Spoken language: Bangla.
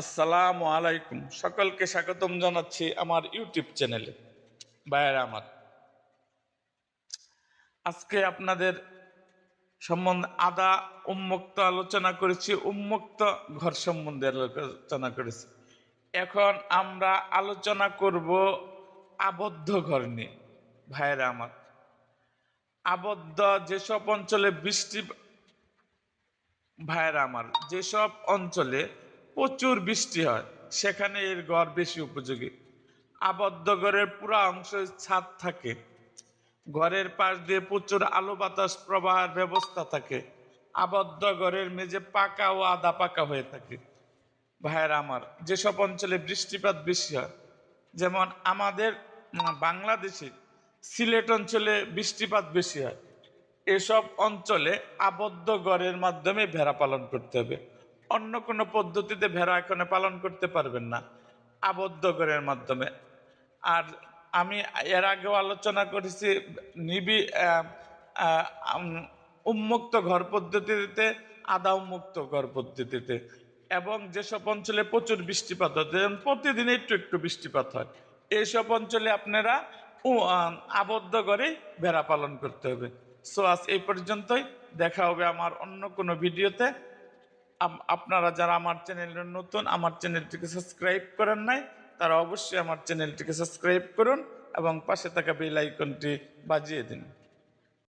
আসসালামু আলাইকুম। সকলকে স্বাগতম জানাচ্ছি আমার ইউটিউব চ্যানেলে। ভাইয়েরা আমার। আজকে আপনাদের সম্বন্ধে আদা উন্মুক্ত আলোচনা করেছি, উন্মুক্ত ঘর সম্বন্ধে আলোচনা করেছি। এখন আমরা আলোচনা করব আবদ্ধ ঘর নিয়ে। ভাইয়েরা আমার। আবদ্ধ যেসব অঞ্চলে বৃষ্টি, ভাইয়েরা আমার, যেসব অঞ্চলে প্রচুর বৃষ্টি হয়। সেখানে এর ঘর বেশি উপযোগী। আবদ্ধ ঘরের পুরো অংশ ছাদ থাকে। ঘরের পাশ দিয়ে প্রচুর আলো বাতাস প্রবাহের ব্যবস্থা থাকে। আবদ্ধ ঘরের মেঝে পাকা ও আদা পাকা হয়ে থাকে। ভাইয়ের আমার, যেসব অঞ্চলে বৃষ্টিপাত বেশি হয়, যেমন আমাদের বাংলাদেশে সিলেট অঞ্চলে বৃষ্টিপাত বেশি হয়। এসব অঞ্চলে আবদ্ধ ঘরের মাধ্যমে ভেড়া পালন করতে হবে। অন্য কোনো পদ্ধতিতে ভেড়া এখানে পালন করতে পারবেন না, আবদ্ধ ঘরের মাধ্যমে। আর আমি এর আগেও আলোচনা করেছি, নিবি উন্মুক্ত ঘর পদ্ধতিতে আদা উন্মুক্ত ঘর পদ্ধতিতে। এবং যেসব অঞ্চলে প্রচুর বৃষ্টিপাত হয়, যেমন প্রতিদিন একটু একটু বৃষ্টিপাত হয়, এইসব অঞ্চলে আপনারা আবদ্ধ করে ভেড়া পালন করতে হবে। সো আজ এই পর্যন্তই, দেখা হবে আমার অন্য কোনো ভিডিওতে। আপনারা যারা আমার চ্যানেলের নতুন, আমার চ্যানেলটিকে সাবস্ক্রাইব করেন নাই, তারা অবশ্যই আমার চ্যানেলটিকে সাবস্ক্রাইব করুন এবং পাশে থাকা বেল আইকনটি বাজিয়ে দিন।